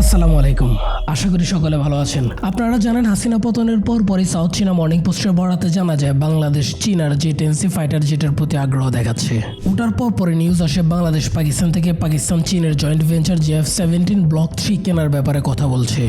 আসসালামু আলাইকুম। আশা করি সকলে ভালো আছেন। আপনারা জানেন হাসিনা পতনের পর পরই সাউথ চীনা মর্নিং পোস্টের বরাতে জানা যায়, বাংলাদেশ চীনার জেট এনসি ফাইটার জেটের প্রতি আগ্রহ দেখাচ্ছে। ওটার পর পরে নিউজ আসে বাংলাদেশ, পাকিস্তান থেকে পাকিস্তান চীনের joint venture GF seventeen block three কেনার ব্যাপারে কথা বলছে।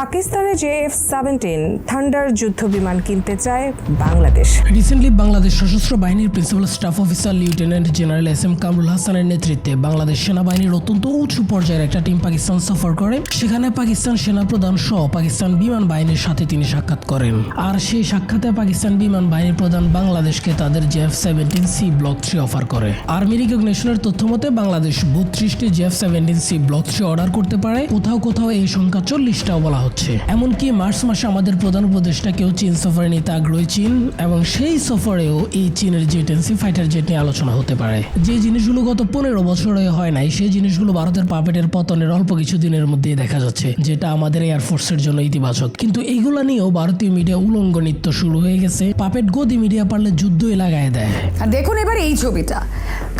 পাকিস্তানে জে এফ সেভেন্টিন থান্ডার যুদ্ধ বিমান কিনতে চায় বাংলাদেশ। রিসেন্টলি বাংলাদেশ সশস্ত্র বাহিনীর principal staff officer lieutenant general S M Kamrul হাসানের নেতৃত্বে বাংলাদেশ সেনাবাহিনীর অত্যন্ত উঁচু পর্যায়ের একটা টিম পাকিস্তান সফর করে। সেখানে পাকিস্তান সেনাপ্রধান সহ পাকিস্তান বিমান বাহিনীর সাথে তিনি সাক্ষাৎ করেন। আর সেই সাক্ষাতে পাকিস্তান বিমান বাহিনীর প্রধান বাংলাদেশকে তাদের JF seventeen C block three offer করে। আর্মি রিকগনিশনের তথ্য মতে, বাংলাদেশ বত্রিশটি JF seventeen C block three order করতে পারে। কোথাও কোথাও এই সংখ্যা চল্লিশটাও বলা হচ্ছে। এমনকি মার্চ মাসে আমাদের প্রধান উপদেষ্টাকেও চীন সফরে নিতে আগ্রহী চীন এবং সেই সফরেও এই চীনের জেট এনসি ফাইটার জেট নিয়ে আলোচনা হতে পারে। যে জিনিসগুলো গত পনেরো বছরে হয় নাই সেই জিনিসগুলো ভারতের পাপেটের পতনের অল্প কিছু দিনের মধ্যেই দেখা যাচ্ছে যেটা আমাদের এয়ারফোর্সের জন্য ইতিবাচক। কিন্তু এইগুলা নিয়েও ভারতীয় মিডিয়া উলঙ্গ নৃত্য শুরু হয়ে গেছে পাপেট গদি মিডিয়া পারলে যুদ্ধই লাগায় দেয়। আর দেখুন এবার এই ছবিটা।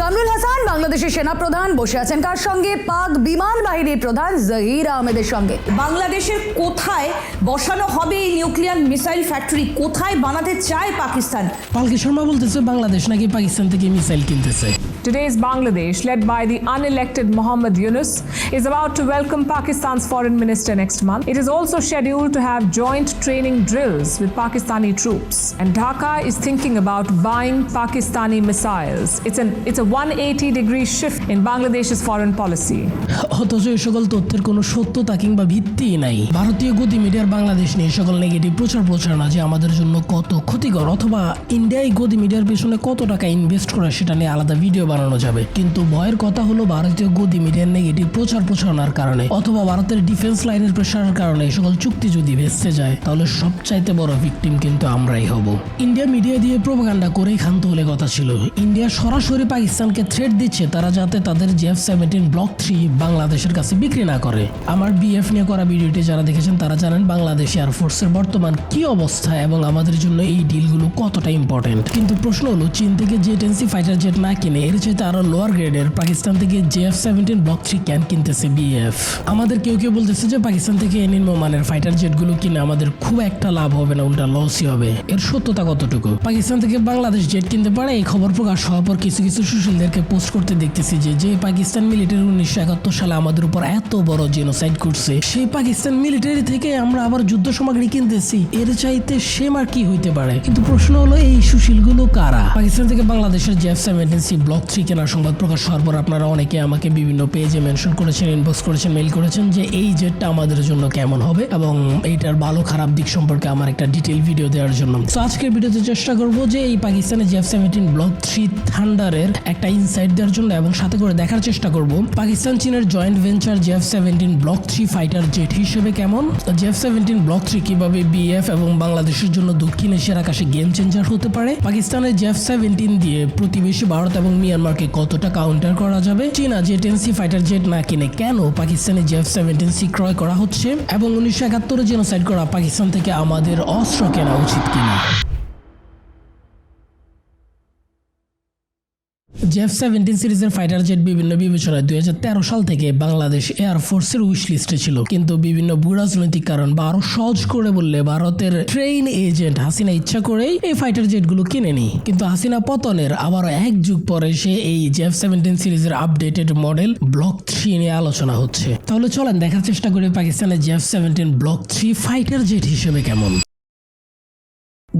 কামরুল হাসান বাংলাদেশের সেনাপ্রধান বসে আছেন কার সঙ্গে? পাক বিমান বাহিনীর প্রধান জহির আহমেদের সঙ্গে। বাংলাদেশের কোথায় বসানো হবে এই নিউক্লিয়ার মিসাইল ফ্যাক্টরি? কোথায় বানাতে চায় পাকিস্তান? পালকি শর্মা বলতেছে বাংলাদেশ নাকি পাকিস্তান থেকে মিসাইল কিনতেছে। Today's Bangladesh, led by the unelected Mohammad Yunus, is about to welcome Pakistan's foreign minister next month. It is also scheduled to have joint training drills with Pakistani troops. And Dhaka is thinking about buying Pakistani missiles. It's an it's a 180 degree shift in Bangladesh's foreign policy. অথচ এই সকল তথ্যের কোনো সত্যতা কিংবা ভিত্তিই নাই ভারতীয় মিডিয়ার বাংলাদেশ নিয়ে সকল নেগেটিভ প্রচার যে আমাদের জন্য কত ক্ষতিকর অথবা ইন্ডিয়ায় গদি মিডিয়ার পেছনে কত টাকা ইনভেস্ট করে সেটা নিয়ে আলাদা ভিডিও বানানো যাবে। কিন্তু ভয়ের কথা হলো ভারতীয় গদি মিডিয়ার নেগেটিভ প্রচার প্রচারণার কারণে অথবা ভারতের ডিফেন্স লাইনের প্রেশারের কারণে এই সকল চুক্তি যদি ভেস্তে যায়, তাহলে সবচাইতে বড় ভিকটিম কিন্তু আমরাই হব। ইন্ডিয়া মিডিয়া দিয়ে প্রোপাগান্ডা করেই ক্ষান্ত হলে কথা ছিল। ইন্ডিয়া সরাসরি পাকিস্তানকে থ্রেট দিচ্ছে, তারা যাতে তাদের জেফ সেভেন্টিন ব্লক থ্রি বাংলাদেশের কাছে বিক্রি না করে। আমার বিএফ নিয়ে করা ভিডিওটি যারা দেখেছেন, তারা জানেন বাংলাদেশ এয়ারফোর্সের বর্তমান কি অবস্থা এবং আমাদের জন্য এই ডিলগুলো কতটা ইম্পর্টেন্ট কিন্তু প্রশ্ন হলো, চীন থেকে জেট এনসি ফাইটার জেট না কিনে এর চাইতে আরও লোয়ার গ্রেডের পাকিস্তান থেকে জেএফ সেভেন্টিন ব্লক থ্রি ক্যান কিনতেছে বিএফ আমাদের কেউ কেউ বলতেছে যে পাকিস্তান থেকে নিম্নমানের ফাইটার জেটগুলো কিনে আমাদের খুব একটা লাভ হবে না, উল্টা লসই হবে। এর সত্যতা কতটুকু? পাকিস্তান থেকে বাংলাদেশ জেট কিনতে পারে, এই খবর প্রকাশ হওয়ার পর কিছু কিছু সুশীলদেরকে পোস্ট করতে দেখতেছি যে যে পাকিস্তান মিলিটারি উনিশশো একাত্তর সালে আমাদের উপর এত বড় জেনোসাইড করছে, সেই পাকিস্তান মিলিটারি থেকে আমরা আবার যুদ্ধ সামগ্রী কিনতেছি, এর চাইতে সেম আর কি হইতে পারে? কিন্তু প্রশ্ন হলো, এই সুশীলগুলো কারা? পাকিস্তান থেকে বাংলাদেশের জেফ সেভেন্টিন সি ব্লক কেনার সংবাদ প্রকাশ হওয়ার পর আপনারা অনেকে আমাকে বিভিন্ন পেজে মেনশন করেছেন ইনবক্স করেছেন মেইল করেছেন যে এই জেটটা আমাদের জন্য কেমন হবে এবং এইটার ভালো খারাপ দিক সম্পর্কে আমার একটা ডিটেল ভিডিও দেওয়ার জন্য। তো আজকের ভিডিওতে চেষ্টা করব যে এই পাকিস্তানের জেফ সেভেন্টিন ব্লক থ্রি থান্ডারের একটা ইনসাইট দেওয়ার জন্য এবং সাথে করে দেখার চেষ্টা করব পাকিস্তান চীনের joint venture JF seventeen block three fighter jet হিসেবে কেমন? জেফ সেভেন্টিন ব্লক থ্রি কীভাবে বিএফ এবং বাংলাদেশের জন্য দক্ষিণ এশিয়ার আকাশে গেম চেঞ্জার হতে পারে? পাকিস্তানের জেফ সেভেন্টিন দিয়ে প্রতিবেশী ভারত এবং মিয়ানমারকে কতটা কাউন্টার করা যাবে? চীনা জেট এনসি ফাইটার জেট না কিনে কেন পাকিস্তানে জেফ সেভেন্টিন সি ক্রয় করা হচ্ছে? এবং উনিশশো একাত্তরে জেনোসাইড করা পাকিস্তান থেকে আমাদের অস্ত্র কেনা উচিত কিনা? জেফ সেভেন্টিন সিরিজের ফাইটার জেট বিভিন্ন বিবেচনায় দুই হাজার তেরো সাল থেকে বাংলাদেশ এয়ারফোর্সের উইশ লিস্টে ছিল। কিন্তু বিভিন্ন ভূরাজনৈতিক কারণ বা আরও সহজ করে বললে ভারতের ট্রেন এজেন্ট হাসিনা ইচ্ছা করেই এই ফাইটার জেটগুলো জেটগুলো কিনেনি। কিন্তু হাসিনা পতনের আবারও এক যুগ পরে সে এই জেফ সেভেন্টিন সিরিজের আপডেটেড মডেল ব্লক থ্রি নিয়ে আলোচনা হচ্ছে। তাহলে চলেন, দেখার চেষ্টা করি পাকিস্তানের JF seventeen block three fighter jet হিসেবে কেমন।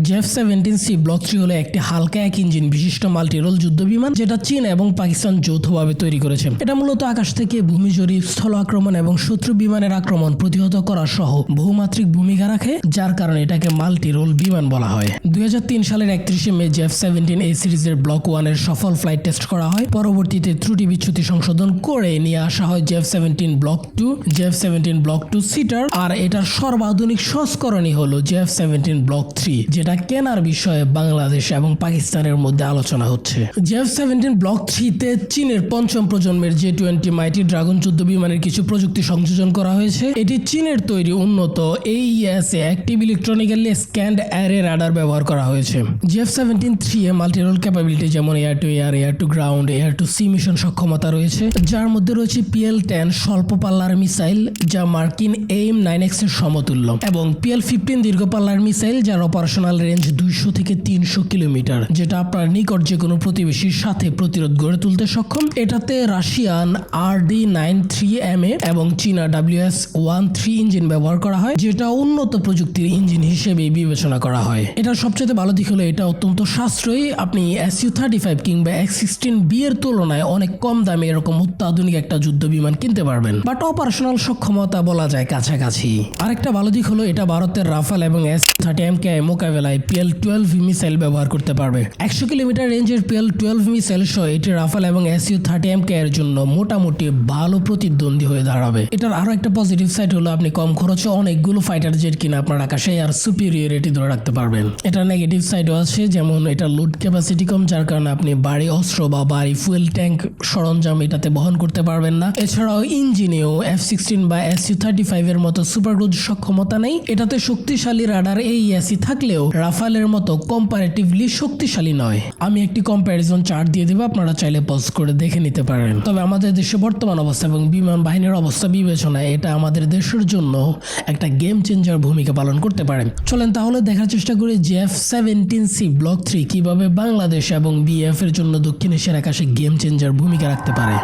JF seventeen C block three হলো একটি হালকা এক ইঞ্জিন বিশিষ্ট মাল্টিরোল যুদ্ধ বিমান যেটা চীন এবং পাকিস্তান যৌথভাবে তৈরি করেছে। এটা মূলত আকাশ থেকে ভূমি জরিপ, স্থল আক্রমণ এবং শত্রু বিমানের আক্রমণ প্রতিহত করা সহ বহুমাত্রিক ভূমিকা রাখে, যার কারণে এটাকে মাল্টিরোল বিমান বলা হয়। দুই সালের একত্রিশে মে জেফ সেভেন্টিন এই সিরিজের ব্লক ওয়ানের সফল ফ্লাইট টেস্ট করা হয়। পরবর্তীতে ত্রুটি বিচ্যুতি সংশোধন করে নিয়ে আসা হয় JF seventeen block two JF seventeen block two seater আর এটার সর্বাধুনিক সংস্করণই হলো জেফ সেভেন্টিন ব্লক থ্রি যেটা কেনার বিষয়ে বাংলাদেশ এবং পাকিস্তানের মধ্যে আলোচনা হচ্ছে। জেফ সেভেন্টিন ব্লক থ্রিতে চীনের পঞ্চম প্রজন্মের জে টোয়েন্টি মাইটি ড্রাগন যুদ্ধ বিমানের কিছু প্রযুক্তি সংযোজন করা হয়েছে। এটি চীনের তৈরি উন্নত AESA active electronically scanned array radar ব্যবহার করা হয়েছে। জেফ সেভেন্টিন থ্রি এ মাল্টিরোল ক্যাপাবিলিটি যেমন air to air air to ground, air to sea mission সক্ষমতা রয়েছে। যার মধ্যে রয়েছে পিএল টেন স্বল্প পাল্লার মিসাইল, যা মার্কিন এইম নাইন এক্সের সমতুল্য, এবং পিএল ফিফটিন দীর্ঘ পাল্লার মিসাইল, যার অপারেশনাল রেঞ্জ দুইশো থেকে তিনশো কিলোমিটার, যেটা আপনার নিকট যে কোনো প্রতিবেশীর সাথে প্রতিরোধ গড়ে তুলতে সক্ষম। এটাতে Russian R D nine three M A এবং চীনা ডাব্লিউএস ওয়ান থ্রি ইঞ্জিন ব্যবহার করা হয়, যেটা উন্নত প্রযুক্তির ইঞ্জিন হিসেবে বিবেচনা করা হয়। এটার সবচেয়ে ভালো দিক হলো এটা অত্যন্ত সাশ্রয়ী। আপনি এস ইউ থার্টি ফাইভ কিংবা এক্স সিক্সটিন বি এর তুলনায় অনেক কম দামে এরকম অত্যাধুনিক একটা যুদ্ধ বিমান কিনতে পারবেন। বাট অপারেশনাল সক্ষমতা বলা যায় কাছাকাছি। আরেকটা ভালো দিক হলো এটা ভারতের রাফাল এবং এস থার্টি এম কে মোকাবেলায় পিএল টুয়েলভ মিসাইল ব্যবহার করতে পারবে। একশো কিলোমিটার রেঞ্জের পিএল টুয়েলভ মিসাইল সহ এটি রাফাল এবং এস ইউ থার্টি এম এর জন্য মোটামুটি ভালো প্রতিদ্বন্দ্বী হয়ে দাঁড়াবে। এটার আরও একটা পজিটিভ সাইড হলো, আপনি কম খরচে অনেকগুলো ফাইটার জেট কিনে আপনার আকাশে আর সুপিরিয়রিটি ধরে রাখতে পারবেন। এটা নেগেটিভ সাইডও আছে, যেমন এটা লোড ক্যাপাসিটি কম, যার কারণে আপনি বাড়ি অস্ত্র বা বাড়ি ফুয়েল ট্যাঙ্ক সরঞ্জাম এটাতে বহন করতে পারবেন না। এছাড়াও ইঞ্জিনেও এফ সিক্সটিন বা এস থার্টি ফাইভ এর মতো সুপার ক্রুজ সক্ষমতা নেই। এটাতে শক্তিশালী রাডার এই এসি থাকলেও রাফালের মতো কম্পারেটিভলি শক্তিশালী নয়। আমি একটি কম্প্যারিজন চার্ট দিয়ে দেবো, আপনারা চাইলে পজ করে দেখে নিতে পারেন। তবে আমাদের দেশে বর্তমান অবস্থা এবং বিমান বাহিনীর অবস্থা বিবেচনায় এটা আমাদের দেশের জন্য একটা গেম চেঞ্জার ভূমিকা পালন করতে পারে। চলেন তাহলে দেখার চেষ্টা করি যে F seventeen C block three কীভাবে বাংলাদেশ এবং বিএফ এর জন্য দক্ষিণ এশিয়ার আকাশে গেম চেঞ্জার ভূমিকা রাখতে পারে।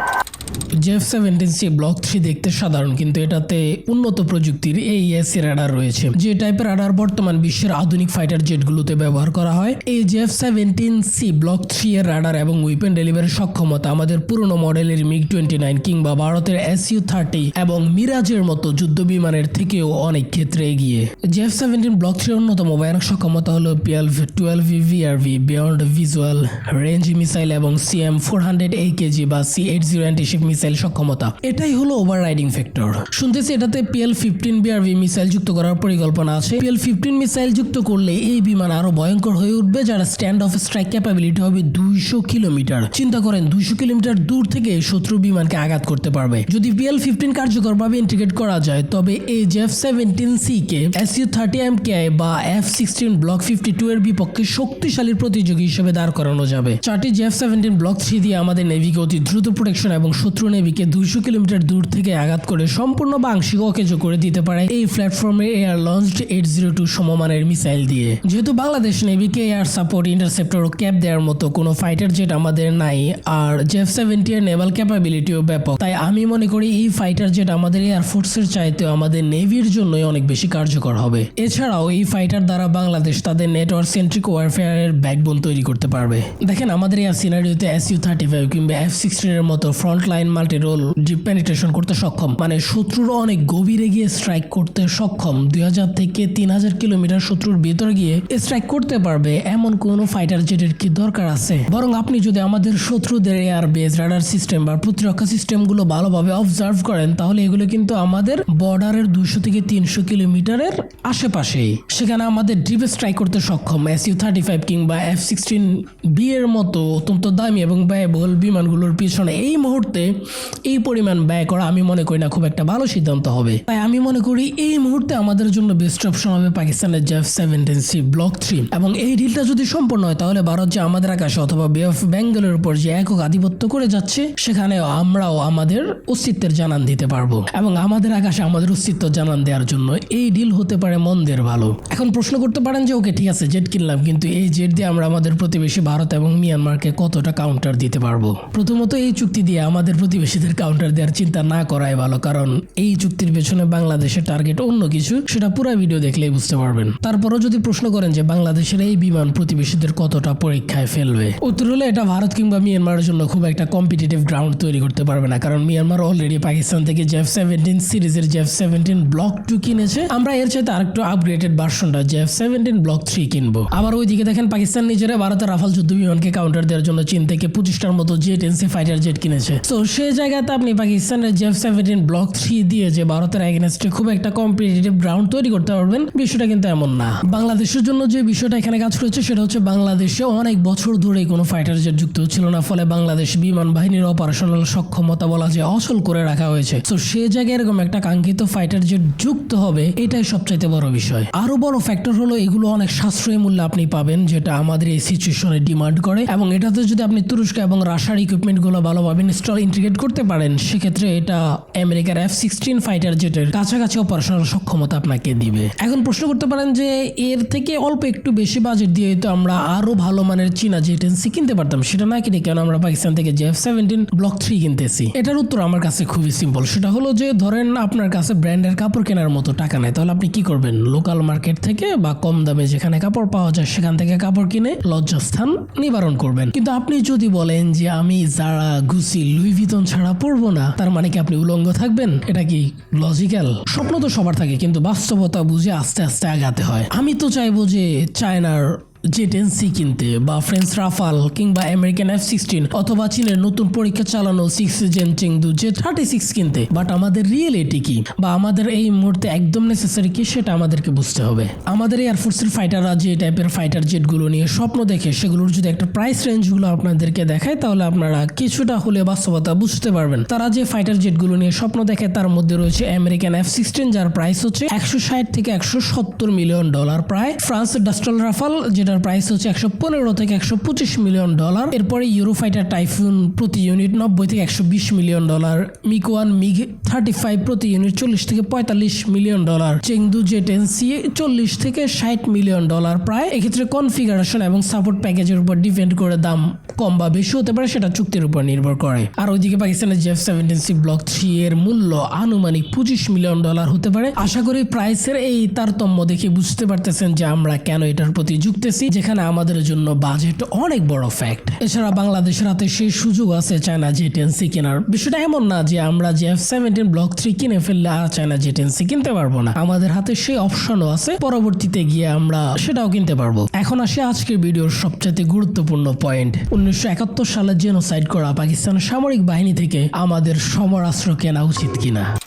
JF seventeen C block three দেখতে সাধারণ, কিন্তু এটাতে উন্নত প্রযুক্তির এই এসি রাডার রয়েছে। যে টাইপের রাডার বর্তমান বিশ্বের আধুনিক ফাইটার জেটগুলোতে ব্যবহার করা হয়, এই JF seventeen C block three এর রাডার এবং উইপেন ডেলিভারির সক্ষমতা আমাদের পুরনো মডেলের মিগ টোয়েন্টি নাইন কিংবা ভারতের এস ইউ থার্টি এবং মিরাজের মতো যুদ্ধ বিমানের থেকেও অনেক ক্ষেত্রে এগিয়ে। জেফ সেভেন্টিন ব্লক থ্রির অন্যতম ভয়ানক সক্ষমতা হলো পিএলভ টুয়েলভ ভিআরভি বিয়ন্ড ভিজুয়াল রেঞ্জ মিসাইল এবং CM four hundred A KG বা C eight zero antiship missile সক্ষমতা। এটাই হলো ওভার রাইডিং ফ্যাক্টর শুনতেছি এটাতে পিএল ফিফটিন বিআরভি মিসাইল যুক্ত করার পরিকল্পনা আছে। পিএল ফিফটিন মিসাইল যুক্ত করলে এই বিমান আরও ভয়ঙ্কর হয়ে উঠবে, যারা স্ট্যান্ড অফ স্ট্রাইক ক্যাপাবিলিটি হবে দুইশো কিলোমিটার। চিন্তা করেন, দুইশো কিলোমিটার দূর থেকে শত্রু বিমানকে আঘাত করতে পারবে। যদি পিএল ফিফটিন কার্যকরভাবে ইন্টিগ্রেট করা যায়, তবে এই জেফ সেভেন্টিন সি কে S U thirty M K বা F sixteen block fifty two এর বিপক্ষে শক্তিশালী প্রতিযোগী হিসেবে দাঁড় করানো যাবে। চারটি জেফ সেভেন্টিন ব্লক থ্রি দিয়ে আমাদের নেভিকে অতি দ্রুত প্রোটেকশন এবং শত্রু নেভিকে দুইশো কিলোমিটার দূর থেকে আঘাত করে সম্পূর্ণ বা আংশিক অকেজ করে দিতে পারে এই প্ল্যাটফর্মে air launched eight zero two সমমানের মিসাইল দিয়ে। যেহেতু বাংলাদেশ নেভিকে এয়ার সাপোর্ট ইন্টারসেপ্টর ও ক্যাপ দেওয়ার মতো কোনো ফাইটার জেট আমাদের নাই, আর জেফ সেভেন্টি এর নেভাল ক্যাপাবিলিটিও ব্যাপক। তাই আমি মনে করি এই ফাইটার জেট আমাদের এয়ার ফোর্সের চাইতেও আমাদের নেভির জন্যই অনেক বেশি কার্যকর হবে। এছাড়াও এই ফাইটার দ্বারা বাংলাদেশ তাদের নেটওয়ার্ক সেন্ট্রিক ওয়ারফেয়ারের ব্যাকবোন তৈরি করতে পারবে। দেখেন আমাদের এয়ার সিনারিওতে এস ইউ থার্টি ফাইভ কিংবা এফ সিক্সটিনের মতো front line multi role deep penetration করতে সক্ষম। মানে শত্রুর অনেক গভীরে গিয়ে স্ট্রাইক করতে সক্ষম। দুই হাজার থেকে তিন হাজার কিলোমিটার শত্রুর ভিতরে গিয়ে স্ট্রাইক করতে পারবে এমন কোনো ফাইটার জেটের কি দরকার আছে? বরং আপনি যদি আমাদের শত্রুদের এয়ার বেস রাডার সিস্টেম বা প্রতিরক্ষা সিস্টেমগুলো ভালোভাবে অবজার্ভ করেন, তাহলে এগুলো কিন্তু আমাদের বর্ডারের দুশো থেকে তিনশো কিলোমিটারের আশেপাশেই। সেখানে আমাদের ডিপ স্ট্রাইক করতে সক্ষম। এস ইউ থার্টি ফাইভ কিংবা এফ সিক্সটিন বি এর মতো অত্যন্ত দামি এবং ব্যয়বহুল বিমানগুলোর পিছনে। এই মুহূর্তে এই পরিমাণ ব্যয় করা আমি মনে করি না খুব একটা ভালো সিদ্ধান্ত হবে। তাই আমি মনে করি এই মুহূর্তে আমাদের জন্য বেস্ট অপশন হবে পাকিস্তানের জেফ সেভেন্টিন ব্লক থ্রি এবং এই ডিলটা যদি সম্পূর্ণ হয়, তাহলে ভারত যে আমাদের আকাশে অথবা বে অফ বেঙ্গলের উপর যে একক আধিপত্য করে যাচ্ছে সেখানে আমরাও আমাদের অস্তিত্বের জানান দিতে পারব। এবং আমাদের আকাশে আমাদের অস্তিত্ব জানান দেওয়ার জন্য এই ডিল হতে পারে মন্দের ভালো। এখন প্রশ্ন করতে পারেন যে, ওকে, ঠিক আছে, জেট কিনলাম, কিন্তু এই জেট দিয়ে আমরা আমাদের প্রতিবেশী ভারত এবং মিয়ানমারকে কতটা কাউন্টার দিতে পারব? প্রথমত এই চুক্তি দিয়ে আমাদের প্রতিবেশীদের কাউন্টার দেওয়ার চিন্তা না করাই ভালো, কারণ এই চুক্তির পেছনে বাংলাদেশের টার্গেট অন্য কিছু, সেটা পুরো ভিডিও দেখলেই বুঝতে পারবেন। তারপরও যদি প্রশ্ন করেন যে বাংলাদেশের এই বিমান প্রতিবেশীদের কতটা পরীক্ষায় ফেলবে, উত্তর হলে এটা ভারত কিংবা মিয়ানমারের জন্য খুব একটা কম্পিটিটিভ গ্রাউন্ড তৈরি করতে পারবে না, কারণ মিয়ানমার অলরেডি পাকিস্তান থেকে জেফ সেভেন্টিন সিরিজের জেফ সেভেন্টিন ব্লক টু কিনেছে। আমরা এর চাইতে আরেকটু আপগ্রেডেড ভার্সনটা জেফ সেভেন্টিন ব্লক থ্রি কিনবো। আবার ওইদিকে দেখেন পাকিস্তান নিজেরা ভারতের রাফাল যুদ্ধ বিমানকে কাউন্টার দেওয়ার জন্য চীন থেকে পঁচিশটার মতো জেট এনসি ফাইটার জেট কিনেছে। তো সে জায়গাতে আপনি পাকিস্তানের জেফ সেভেন্টিন ব্লক থ্রি দিয়ে যে ভারতের এগেনস্টে খুব একটা কম্পিটিটিভ গ্রাউন্ড তৈরি করতে পারবেন, বিষয়টা কিন্তু এমন না। বাংলাদেশের জন্য যে বিষয়টা এখানে কাজ করেছে, সেটা হচ্ছে বাংলাদেশে অনেক বছর ধরে কোনো ফাইটার জেট যুক্ত ছিল না, ফলে বাংলাদেশ বিমান বাহিনীর অপারেশনাল সক্ষমতা বলা যায় অচল করে রাখা হয়েছে। তো সে জায়গায় এরকম একটা কাঙ্ক্ষিত ফাইটার জেট যুক্ত হবে, এটাই সবচাইতে বড় বিষয়। আরও বড় ফ্যাক্টর হলো, এগুলো অনেক সাশ্রয়ী মূল্যে আপনি পাবেন, যেটা আমাদের এই সিচুয়েশনে ডিমান্ড করে, এবং এটাতে যদি আপনি তুরস্ক এবং রাশিয়ার ইকুইপমেন্টগুলো ভালোভাবে ইনস্টল ইন্টিগ্রেট করতে পারেন, সেক্ষেত্রে এটা আমেরিকার এফ সিক্সটিন ফাইটার জেটের কাছাকাছি অপারেশনাল সক্ষমতা আপনাকে দিবে। এখন প্রশ্ন করতে পারেন যে, এর থেকে অল্প একটু বেশি বাজেট দিয়ে তো আমরা আরও ভালো মানের চীনা জেটেন্সি কিনতে পারতাম। সেটা না কিনে কেন আমরা পাকিস্তান থেকে জেফ সেভেন্টিন ব্লক থ্রি কিনতেছি? এটার উত্তর আমার কাছে খুবই সিম্পল সেটা হলো যে, ধরেন আপনার কাছে ব্র্যান্ডের কাপড় কেনার মতো টাকা নেই, তাহলে আপনি কি করবেন? লোকাল মার্কেট থেকে বা কম দামে যেখানে কাপড় পাওয়া যায়, সেখান থেকে কাপড় কিনে লজ্জাস্থান নিবারণ করবেন। কিন্তু আপনি যদি বলেন যে, আমি যারা গুসি লুই ভিতন ছাড়া পড়ব না। তার মানে কি আপনি উলঙ্গ থাকবেন? এটা কি লজিক্যাল স্বপ্ন তো সবার থাকে, কিন্তু বাস্তবতা বুঝে আস্তে আস্তে আগাতে হয়। আমি তো চাইব যে চায়নার জেটেন্সি কিনতে বা ফ্রেন্স রাফাল কিংবা আমেরিকান এফ সিক্সটিন অথবা চীনের নতুন পরীক্ষা চালানো six gen Chengdu J thirty six কিনতে। বাট আমাদের রিয়েলিটি কি? বা আমাদের এই মুহূর্তে একদম নেসেসারি কি? সেটা আমাদেরকে বুঝতে হবে। আমাদের এয়ারফোর্সের ফাইটাররা যে টাইপের ফাইটার জেটগুলো নিয়ে স্বপ্ন দেখে, সেগুলোর যদি একটা প্রাইস রেঞ্জগুলো আপনাদেরকে দেখায়, তাহলে আপনারা কিছুটা হলে বাস্তবতা বুঝতে পারবেন। তারা যে ফাইটার জেটগুলো নিয়ে স্বপ্ন দেখে, তার মধ্যে রয়েছে আমেরিকান এফ সিক্সটিন যার প্রাইস হচ্ছে একশো ষাট থেকে একশো সত্তর মিলিয়ন ডলার প্রায় ফ্রান্স ডাস্টল রাফাল যেটার প্রাইস হচ্ছে একশো পনেরো থেকে একশো পঁচিশ মিলিয়ন ডলার এরপরে ইউরোফাইটার টাইফুন প্রতি ইউনিট নব্বই থেকে একশো বিশ million dollar MiG one MiG thirty five প্রতি ইউনিট চল্লিশ থেকে পঁয়তাল্লিশ মিলিয়ন ডলার চেংদু জেট এনসি চল্লিশ থেকে ষাট মিলিয়ন ডলার প্রায় এক্ষেত্রে কনফিগারেশন এবং সাপোর্ট প্যাকেজের উপর ডিপেন্ড করে দাম কম বা বেশি হতে পারে, সেটা চুক্তির উপর নির্ভর করে। আর ওইদিকে পাকিস্তানের JF seventeen C block three এর মূল্য আনুমানিক পঁচিশ মিলিয়ন ডলার হতে পারে। আশা করি প্রাইসের এই তারতম্য দেখে বুঝতে পারতেছেন যে আমরা কেন এটার প্রতি যুক্তেছি। যেখানে আমাদের জন্য বাজেট অনেক বড় ফ্যাক্ট এছাড়া বাংলাদেশের হাতে সেই সুযোগ আছে চায়না জেটেন্সি কেনার। বিষয়টা এমন না যে আমরা যে এফ সেভেন্টিন ব্লক থ্রি কিনে ফেললে আর চায়না জেটেন্সি কিনতে পারব না। আমাদের হাতে সেই অপশনও আছে, পরবর্তীতে গিয়ে আমরা সেটাও কিনতে পারব। এখন আসি আজকের ভিডিওর সবচেয়ে গুরুত্বপূর্ণ পয়েন্ট উনিশশো একাত্তর সালে জেনোসাইড করা পাকিস্তানের সামরিক বাহিনী থেকে আমাদের সমরাস্ত্র কেনা উচিত কিনা।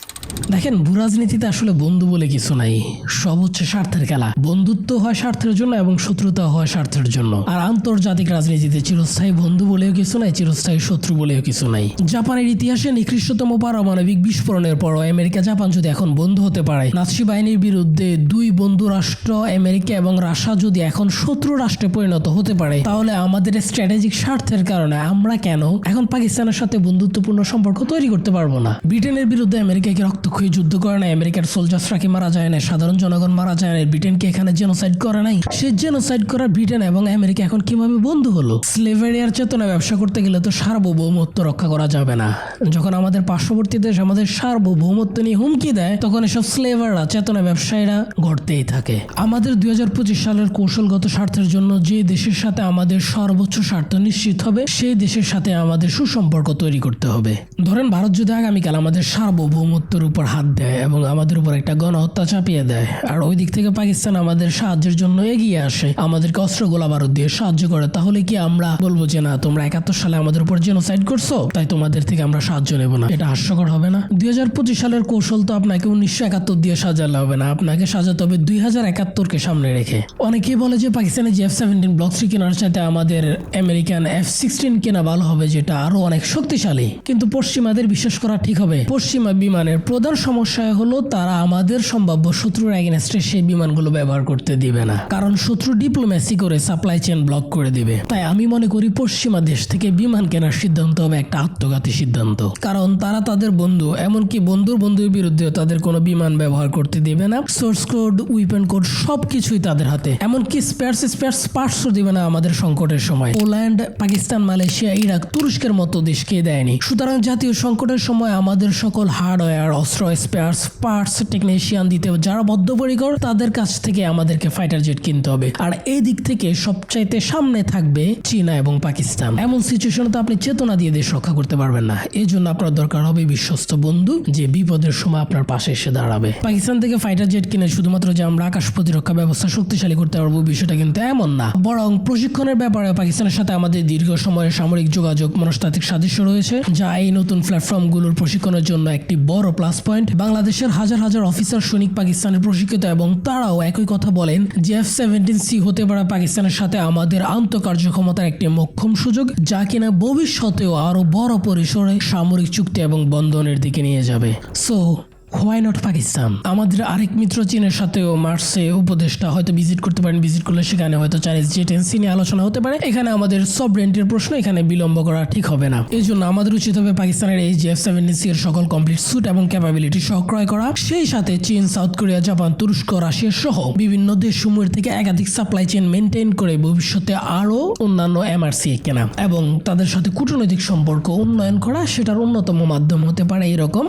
দেখেন, ভূরাজনীতিতে আসলে বন্ধু বলে কিছু নাই। সব হচ্ছে স্বার্থের খেলা। বন্ধুত্ব হয় স্বার্থের জন্য এবং শত্রুতা হয় স্বার্থের জন্য। আর আন্তর্জাতিক রাজনীতিতে চিরস্থায়ী বন্ধু বলেও কিছু নাই, চিরস্থায়ী শত্রু বলেও কিছু নাই। জাপানের ইতিহাসে নিকৃষ্টতম পারমাণবিক বিস্ফোরণের পরও আমেরিকা, জাপান যদি এখন বন্ধু হতে পারে, নাৎসি বাহিনীর বিরুদ্ধে দুই বন্ধু রাষ্ট্র, আমেরিকা এবং রাশিয়া যদি এখন শত্রু রাষ্ট্রে পরিণত হতে পারে, তাহলে আমাদের স্ট্র্যাটেজিক স্বার্থের কারণে আমরা কেন এখন পাকিস্তানের সাথে বন্ধুত্বপূর্ণ সম্পর্ক তৈরি করতে পারব না? ব্রিটেনের বিরুদ্ধে আমেরিকাকে রক্তক্ষয়ী যুদ্ধ করে না আমেরিকার সোলজার্সরা কি মারা যায় না সাধারণ জনগণ মারা যায় না ব্রিটেনকে এখানে জেনোসাইড করে নাই? সে জেনোসাইড করা ব্রিটেন এবং আমেরিকা এখন কীভাবে বন্ধু হলো? স্লেভারিয়ার চেতনা ব্যবসা করতে গেলে তো সার্বভৌমত্ব রক্ষা করা যাবে না। যখন আমাদের পার্শ্ববর্তী দেশ আমাদের সার্বভৌমত্ব নিয়ে হুমকি দেয়, তখন এসব স্লেভাররা চেতনা ব্যবসায়ীরা ঘটতেই থাকে। আমাদের দুই হাজার পঁচিশ সালের কৌশলগত স্বার্থের জন্য যে দেশের সাথে আমাদের সর্বোচ্চ স্বার্থ নিশ্চিত হবে, সেই দেশের সাথে আমাদের সুসম্পর্ক তৈরি করতে হবে। ধরেন ভারত যদি আগামীকাল আমাদের সার্বভৌমত্বের উপর হাত দেয় এবং আমাদের উপর একটা গণহত্যা চাপিয়ে দেয়। আর ওই দিক থেকে পাকিস্তান আমাদের সাহায্যের জন্য এগিয়ে আসে। আমাদেরকে অস্ত্র গোলা বারুদ দিয়ে সাহায্য করে। তাহলে কি আমরা বলব যে, না, তোমরা একাত্তর সালে আমাদের উপর জেনোসাইড করছ? তাই তোমাদের থেকে আমরা সাহায্য নেব না। এটা হাস্যকর হবে না? দুই সালের কৌশল তো আপনাকে উনিশশো একাত্তর দিয়ে সাজালে হবে না। আপনাকে সাজাতে হবে দুই হাজার একাত্তরকে সামনে রেখে। অনেকেই বলে যে, পাকিস্তানের যে এফ সেভেন্টিন ব্লক থ্রি কেনার সাথে আমাদের আমেরিকান এফ সিক্সটিন কেনা ভালো হবে, যেটা আরও অনেক শক্তিশালী। কিন্তু পশ্চিমাদের বিশ্বাস করা ঠিক হবে। পশ্চিমা বিমানের প্রধান সমস্যা হলো তারা আমাদের সম্ভাব্য শত্রুর এগেনস্টে সেই বিমানগুলো ব্যবহার করতে দিবে না। কারণ শত্রু ডিপ্লোম্যাসি করে সাপ্লাই চেন ব্লক করে দিবে। তাই আমি মনে করি পশ্চিমা দেশ থেকে বিমান কেনার সিদ্ধান্ত হবে একটা আত্মঘাতী সিদ্ধান্ত। কারণ তারা তাদের বন্ধু, এমনকি বন্ধুর বন্ধুর বিরুদ্ধেও তাদের কোনো বিমান ব্যবহার করতে দিবে না। সোর্স কোড উইপেন কোড সবকিছুই তাদের হাতে। এমনকি স্পেয়ার্স স্পেয়ার্স পার্টসও দিবে না আমাদের সংকটের সময়। পোল্যান্ড, পাকিস্তান, মালয়েশিয়া, ইরাক তুরস্কের মতো দেশকে দেয়নি। সুতরাং জাতীয় সংকটের সময় আমাদের সকল হার্ডওয়্যার অস্ত্র অস্ত্র স্পেয়ার্স পার্টস টেকনিশিয়ান দিতে যারা বদ্ধপরিকর, তাদের কাছ থেকে আমাদেরকে ফাইটার জেট কিনতে হবে। আর এই দিক থেকে সবচাইতে সামনে থাকবে চীনা এবং পাকিস্তান। এমন সিচুয়েশনে তো আপনি চেতনা দিয়ে দেশ রক্ষা করতে পারবেন না। এই জন্য আপনার দরকার হবে বিশ্বস্ত বন্ধু যে বিপদের সময় আপনার পাশে এসে দাঁড়াবে। পাকিস্তান থেকে ফাইটার জেট কিনে শুধুমাত্র যে আমরা আকাশ প্রতিরক্ষা ব্যবস্থা শক্তিশালী করতে পারব, বিষয়টা কিন্তু এমন না। বরং প্রশিক্ষণের ব্যাপারে পাকিস্তানের সাথে আমাদের দীর্ঘ সময়ের সামরিক যোগাযোগ, মনস্তাত্ত্বিক সাদৃশ্য রয়েছে, যা এই নতুন প্ল্যাটফর্মগুলোর প্রশিক্ষণের জন্য একটি বড় প্লাস পয়েন্ট বাংলাদেশের হাজার হাজার অফিসার সৈনিক পাকিস্তানের প্রশিক্ষিত এবং তারাও একই কথা বলেন যে এফ সেভেন্টিন সি হতে পারে পাকিস্তানের সাথে আমাদের আন্তঃকার্যক্ষমতার একটি মক্ষম সুযোগ, যা কিনা ভবিষ্যতেও আরও বড় পরিসরে সামরিক চুক্তি এবং বন্ধনের দিকে নিয়ে যাবে। So why not Pakistan? আমাদের আরেক মিত্র চীনের সাথেও মার্সে উপদেশটা হয়তো ভিজিট করতে পারেন, ভিজিট করলে সেখানে হয়তো চাইনিজ জেটেন্সি নিয়ে আলোচনা হতে পারে। এখানে আমাদের সব রেন্টের প্রশ্ন, এখানে বিলম্ব করা ঠিক হবে না। এই জন্য আমাদের উচিত হবে পাকিস্তানের এই জেফ সেভেন্টি এর সকল কমপ্লিট সুট এবং ক্যাপাবিলিটি সহ ক্রয় করা। সেই সাথে চীন, সাউথ কোরিয়া, জাপান, তুরস্ক, রাশিয়া সহ বিভিন্ন দেশসমূহের থেকে একাধিক সাপ্লাই চেইন মেনটেন করে ভবিষ্যতে আরও অন্যান্য এমআরসি কেনা এবং তাদের সাথে কূটনৈতিক সম্পর্ক উন্নয়ন করা, সেটার অন্যতম মাধ্যম হতে পারে এরকম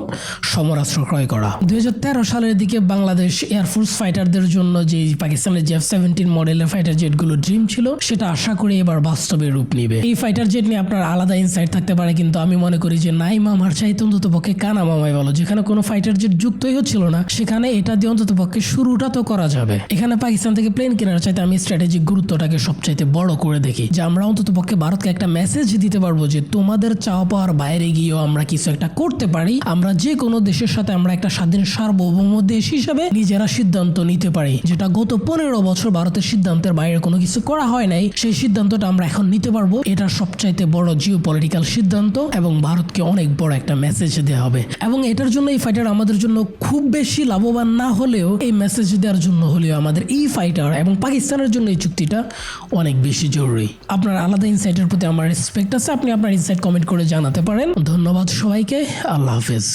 সমরাস্ত্র ক্রয় করা। দুই সালের দিকে বাংলাদেশ এয়ারফোর্স ফাইটারদের জন্য যে পাকিস্তানের জেফ সেভেন্টিন মডেলের ফাইটার জেটগুলো ড্রিম ছিল, সেটা আশা করি এবার বাস্তবে রূপ নিবে। এই ফাইটার জেট নিয়ে আপনার আলাদা ইনসাইট থাকতে পারে, কিন্তু আমি মনে করি যে নাই মামার চাইতে অন্তত পক্ষে কানা মামাই বলো যেখানে কোনো ফাইটার জেট যুক্তই হচ্ছিল না, সেখানে এটা দিয়ে অন্তত পক্ষে শুরুটা তো করা যাবে। এখানে পাকিস্তান থেকে প্লেন কেনার চাইতে আমি স্ট্র্যাটেজিক গুরুত্বটাকে সবচাইতে বড় করে দেখি। যে আমরা অন্তত পক্ষে ভারতকে একটা মেসেজ দিতে পারব যে তোমাদের চাওয়া পাওয়ার বাইরে গিয়েও আমরা কিছু একটা করতে পারি। আমরা যে কোনো দেশের সাথে আমরা একটা স্বাধীন সার্বভৌম দেশ হিসাবে নিজেরা সিদ্ধান্ত নিতে পারি। যেটা গত পনেরো বছর ভারতের সিদ্ধান্তের বাইরে কোনো কিছু করা হয় নাই, সেই সিদ্ধান্তটা আমরা এখন নিতে পারব। এটা সবচাইতে বড় জিও পলিটিক্যাল সিদ্ধান্ত এবং ভারতকে অনেক বড় একটা মেসেজ দেওয়া হবে। এবং এটার জন্য এই ফাইটার আমাদের জন্য খুব বেশি লাভবান না হলেও এই মেসেজ দেওয়ার জন্য হলেও আমাদের এই ফাইটার এবং পাকিস্তানের জন্য এই চুক্তিটা অনেক বেশি জরুরি। আপনার আলাদা ইনসাইটের প্রতি আমার রেসপেক্ট আছে। আপনি আপনার ইনসাইট কমেন্ট করে জানাতে পারেন। ধন্যবাদ সবাইকে। আল্লাহ হাফেজ।